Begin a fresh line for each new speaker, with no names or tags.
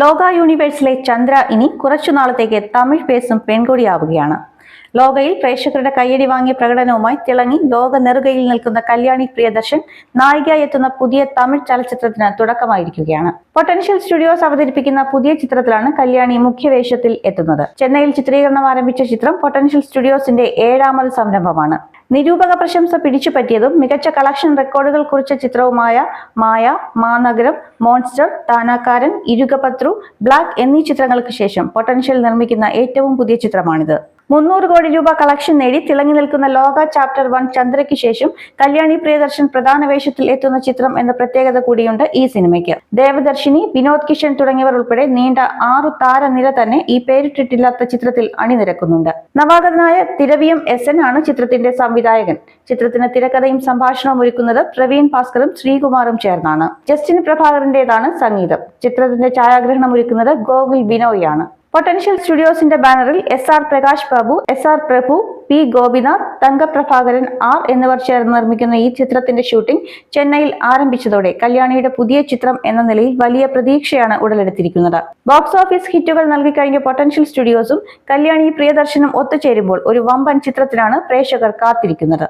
ലോക യൂണിവേഴ്സിലെ ചന്ദ്ര ഇനി കുറച്ചു നാളത്തേക്ക് തമിഴ് പേസും പെൺകൊടിയാവുകയാണ്. ലോകയിൽ പ്രേക്ഷകരുടെ കയ്യടി വാങ്ങിയ പ്രകടനവുമായി തിളങ്ങി ലോക നെറുകയിൽ നിൽക്കുന്ന കല്യാണി പ്രിയദർശൻ നായികയായി എത്തുന്ന പുതിയ തമിഴ് ചലച്ചിത്രത്തിന് തുടക്കമായിരിക്കുകയാണ്. പൊട്ടൻഷ്യൽ സ്റ്റുഡിയോസ് അവതരിപ്പിക്കുന്ന പുതിയ ചിത്രത്തിലാണ് കല്യാണി മുഖ്യവേഷത്തിൽ എത്തുന്നത്. ചെന്നൈയിൽ ചിത്രീകരണം ആരംഭിച്ച ചിത്രം പൊട്ടൻഷ്യൽ സ്റ്റുഡിയോസിന്റെ ഏഴാമത് സംരംഭമാണ്. നിരൂപക പ്രശംസ പിടിച്ചുപറ്റിയതും മികച്ച കളക്ഷൻ റെക്കോർഡുകൾ കുറിച്ച ചിത്രവുമായ മായ മാനഗരം മോൺസ്റ്റർ താനാക്കാരൻ ഇരുകപത്രു ബ്ലാക്ക് എന്നീ ചിത്രങ്ങൾക്ക് ശേഷം പൊട്ടൻഷ്യൽ നിർമ്മിക്കുന്ന ഏറ്റവും പുതിയ ചിത്രമാണിത്. മുന്നൂറ് കോടി രൂപ കളക്ഷൻ നേടി തിളങ്ങി നിൽക്കുന്ന ലോക ചാപ്റ്റർ വൺ ചന്ദ്രയ്ക്ക് ശേഷം കല്യാണി പ്രിയദർശൻ പ്രധാന വേഷത്തിൽ എത്തുന്ന ചിത്രം എന്ന പ്രത്യേകത കൂടിയുണ്ട് ഈ സിനിമയ്ക്ക്. ദേവദർശിനി വിനോദ് കിഷൻ തുടങ്ങിയവർ ഉൾപ്പെടെ നീണ്ട ആറു താരനിര തന്നെ ഈ പേരിട്ടിട്ടില്ലാത്ത ചിത്രത്തിൽ അണിനിരക്കുന്നുണ്ട്. നവാഗതനായ തിരവിയം എസ് എൻ ആണ് ചിത്രത്തിന്റെ സംവിധായകൻ. ചിത്രത്തിന് തിരക്കഥയും സംഭാഷണവും ഒരുക്കുന്നത് പ്രവീൺ ഭാസ്കറും ശ്രീകുമാറും ചേർന്നാണ്. ജസ്റ്റിൻ പ്രഭാകറിന്റേതാണ് സംഗീതം. ചിത്രത്തിന്റെ ഛായാഗ്രഹണം ഒരുക്കുന്നത് ഗോകുൽ ബിനോയാണ് പൊട്ടൻഷ്യൽ സ്റ്റുഡിയോസിന്റെ ബാനറിൽ S R Prakash Babu S R Prabhu P Gopinath Thangaprabhakaran R എന്നിവർ ചേർന്ന് നിർമ്മിക്കുന്ന ഈ ചിത്രത്തിന്റെ ഷൂട്ടിംഗ് ചെന്നൈയിൽ ആരംഭിച്ചതോടെ കല്യാണിയുടെ പുതിയ ചിത്രം എന്ന നിലയിൽ വലിയ പ്രതീക്ഷയാണ് ഉടലെടുത്തിരിക്കുന്നത്. ബോക്സ് ഓഫീസ് ഹിറ്റുകൾ നൽകിക്കഴിഞ്ഞ പൊട്ടൻഷ്യൽ സ്റ്റുഡിയോസും കല്യാണി പ്രിയദർശനും ഒത്തുചേരുമ്പോൾ ഒരു വമ്പൻ ചിത്രത്തിനാണ് പ്രേക്ഷകർ കാത്തിരിക്കുന്നത്.